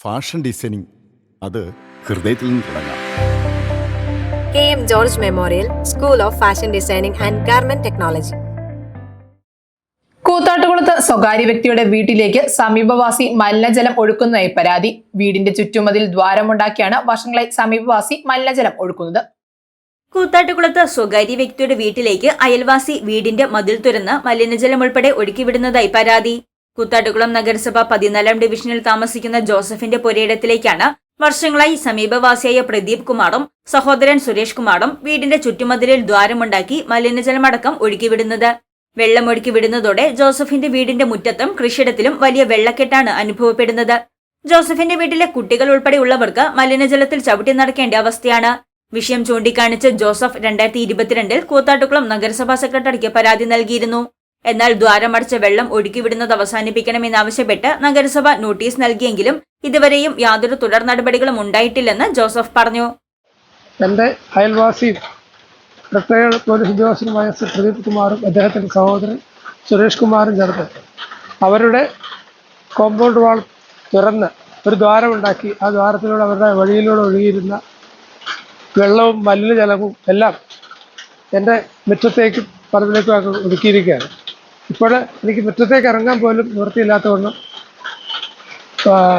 Fashion designing. അത് ഹൃദയത്തിൽ നിന്ന് തുടങ്ങാം. K M George memorial school of fashion designing and garment technology. കൂത്താട്ടുകുളത്ത് സ്വകാര്യ വ്യക്തിയുടെ വീട്ടിലേക്ക് സമീപവാസി മലിനജലം ഒഴുക്കുന്നതായി പരാതി. വീടിന്റെ ചുറ്റുമതിൽ ദ്വാരമുണ്ടാക്കിയാണ് വർഷങ്ങളായി സമീപവാസി മലിനജലം ഒഴുക്കുന്നത്. കൂത്താട്ടുകുളത്ത് സ്വകാര്യ വ്യക്തിയുടെ വീട്ടിലേക്ക് അയൽവാസി വീടിന്റെ മതിൽ തുറന്ന് മലിനജലം ഉൾപ്പെടെ ഒഴുക്കിവിടുന്നതായി പരാതി. കൂത്താട്ടുകുളം നഗരസഭ പതിനാലാം ഡിവിഷനിൽ താമസിക്കുന്ന ജോസഫിന്റെ പുരയിടത്തിലേക്കാണ് വർഷങ്ങളായി സമീപവാസിയായ പ്രദീപ് കുമാറും സഹോദരൻ സുരേഷ് കുമാറും വീടിന്റെ ചുറ്റുമതിലിൽ ദ്വാരമുണ്ടാക്കി മലിനജലമടക്കം ഒഴുക്കിവിടുന്നത്. വെള്ളമൊഴുക്കി വിടുന്നതോടെ ജോസഫിന്റെ വീടിന്റെ മുറ്റത്തും കൃഷിയിടത്തിലും വലിയ വെള്ളക്കെട്ടാണ് അനുഭവപ്പെടുന്നത്. ജോസഫിന്റെ വീട്ടിലെ കുട്ടികൾ ഉൾപ്പെടെയുള്ളവർക്ക് മലിനജലത്തിൽ ചവിട്ടി നടക്കേണ്ട അവസ്ഥയാണ്. വിഷയം ചൂണ്ടിക്കാണിച്ച് ജോസഫ് രണ്ടായിരത്തി ഇരുപത്തിരണ്ടിൽ കൂത്താട്ടുകുളം നഗരസഭാ സെക്രട്ടറിക്ക് പരാതി നൽകിയിരുന്നു. എന്നാൽ ദ്വാരമടച്ച വെള്ളം ഒഴുക്കിവിടുന്നത് അവസാനിപ്പിക്കണമെന്നാവശ്യപ്പെട്ട് നഗരസഭ നോട്ടീസ് നൽകിയെങ്കിലും ഇതുവരെയും യാതൊരു തുടർ നടപടികളും ഉണ്ടായിട്ടില്ലെന്ന് ജോസഫ് പറഞ്ഞു. എന്റെ അയൽവാസി പ്രത്യേക പോലീസ് ഉദ്യോഗസ്ഥനുമായ ശ്രീ പ്രദീപ് കുമാറും അദ്ദേഹത്തിന്റെ സഹോദരൻ സുരേഷ് കുമാറും ചേർത്ത് അവരുടെ കോമ്പൗണ്ട് വാൾ തുറന്ന് ഒരു ദ്വാരമുണ്ടാക്കി. ആ ദ്വാരത്തിലൂടെ അവരുടെ വഴിയിലൂടെ ഒഴുകിയിരുന്ന വെള്ളവും മലിനജലവും എല്ലാം എന്റെ മിറ്റത്തേക്കും പറമ്പിലേക്കും ഒക്കെ ഒതുക്കിയിരിക്കുകയാണ്. ഇപ്പോൾ എനിക്ക് മുറ്റത്തേക്ക് ഇറങ്ങാൻ പോലും നിവൃത്തിയില്ലാത്ത ഒന്ന്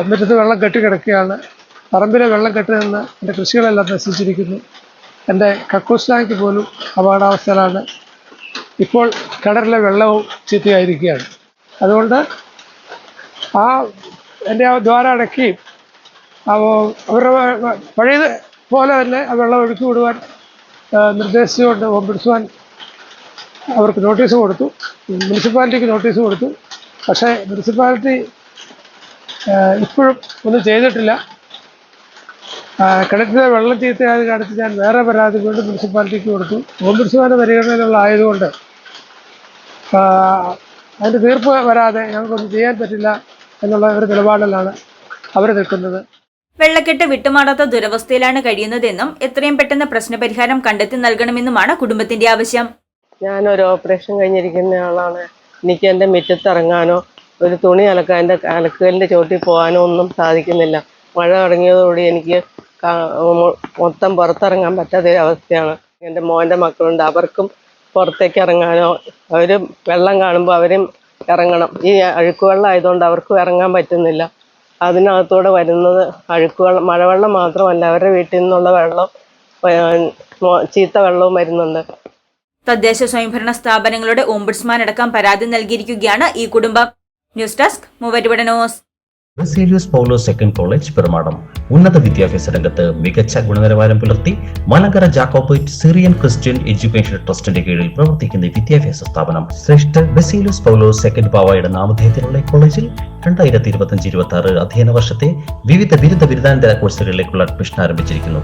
മുറ്റത്ത് വെള്ളം കെട്ടി കിടക്കുകയാണ്. പറമ്പിലെ വെള്ളം കെട്ടി എന്റെ കൃഷികളെല്ലാം നശിച്ചിരിക്കുന്നു. എന്റെ കക്കൂസ് ടാങ്ക് പോലും അപകടാവസ്ഥയിലാണ്. ഇപ്പോൾ കിണറിലെ വെള്ളവും ചീത്തയായിരിക്കുകയാണ്. അതുകൊണ്ട് ആ എന്റെ ആ ദ്വാരം അടക്കി അവരുടെ പഴയത് പോലെ തന്നെ ആ വെള്ളം ഒഴുക്കി വിടുവാൻ നിർദ്ദേശിച്ചുകൊണ്ട് നിർദ്ദേശിച്ചുകൊണ്ട് പിടിച്ചുവാൻ അവർക്ക് നോട്ടീസ് കൊടുത്തു. മുനിസിപ്പാലിറ്റിക്ക് നോട്ടീസ് കൊടുത്തു. പക്ഷേ മുനിസിപ്പാലിറ്റി ഇപ്പോഴും ഒന്നും ചെയ്തിട്ടില്ല. കിണറ്റിലെ വെള്ളം ചീത്തയായത് കാണിച്ച് ഞാൻ വേറെ പരാതി കൊണ്ട് മുനിസിപ്പാലിറ്റിക്ക് കൊടുത്തു. ഓംബുഡ്സ്മാന്റെ പരിഗണനയിലുള്ള ആയതുകൊണ്ട് അതിന്റെ തീർപ്പ് വരാതെ ഞങ്ങൾക്കൊന്നും ചെയ്യാൻ പറ്റില്ല എന്നുള്ള ഒരു നിലപാടിലാണ് അവർ നിൽക്കുന്നത്. വെള്ളക്കെട്ട് വിട്ടുമാറാത്ത ദുരവസ്ഥയിലാണ് കഴിയുന്നതെന്നും എത്രയും പെട്ടെന്ന് പ്രശ്നപരിഹാരം കണ്ടെത്തി നൽകണമെന്നുമാണ് കുടുംബത്തിന്റെ ആവശ്യം. ഞാനൊരു ഓപ്പറേഷൻ കഴിഞ്ഞിരിക്കുന്ന ആളാണ്. എനിക്ക് എന്റെ മുറ്റത്തിറങ്ങാനോ ഒരു തുണി അലക്കാൻ എന്റെ അലക്കുകലിന്റെ ചോട്ടിൽ പോകാനോ ഒന്നും സാധിക്കുന്നില്ല. മഴ തുടങ്ങിയതോടുകൂടി എനിക്ക് മൊത്തം പുറത്തിറങ്ങാൻ പറ്റാത്ത ഒരു അവസ്ഥയാണ് എന്റെ മോന്റെ മക്കളുണ്ട്. അവർക്കും പുറത്തേക്ക് ഇറങ്ങാനോ അവർ വെള്ളം കാണുമ്പോൾ അവരും ഇറങ്ങണം. ഈ അഴുക്കുവെള്ളം ആയതുകൊണ്ട് അവർക്കും ഇറങ്ങാൻ പറ്റുന്നില്ല. അതിനകത്തൂടെ വരുന്നത് അഴുക്കുവെള്ളം മഴവെള്ളം മാത്രമല്ല അവരുടെ വീട്ടിൽ നിന്നുള്ള വെള്ളം ചീത്ത വെള്ളവും വരുന്നുണ്ട്. തദ്ദേശ സ്വയംഭരണ സ്ഥാപനങ്ങളുടെ ഓംബുഡ്സ്മാൻ അടക്കം പരാതി നൽകിയിരിക്കുകയാണ് ഈ കുടുംബം. News desk മൂവരുപട news. Baselius Paulose second college Perumadam. ഉന്നത വിദ്യാഭ്യാസ രംഗത്ത് മികച്ച ഗുണനിലവാരം പുലർത്തി Malankara Jacobite Syrian Christian education ട്രസ്റ്റിന്റെ കീഴിൽ പ്രവർത്തിക്കുന്ന വിദ്യാഭ്യാസ സ്ഥാപനം ശ്രേഷ്ഠ ബസേലിയസ് പൗലോസ് സെക്കൻഡ് പാവായുടെ നാമധേയത്തിലുള്ള കോളേജിൽ രണ്ടായിരത്തി ഇരുപത്തി അഞ്ച് ഇരുപത്തി ആറ് അധ്യയന വർഷത്തെ വിവിധ ബിരുദ ബിരുദാനന്തര കോഴ്സുകളിലേക്കുള്ള അഡ്മിഷൻ ആരംഭിച്ചിരിക്കുന്നു.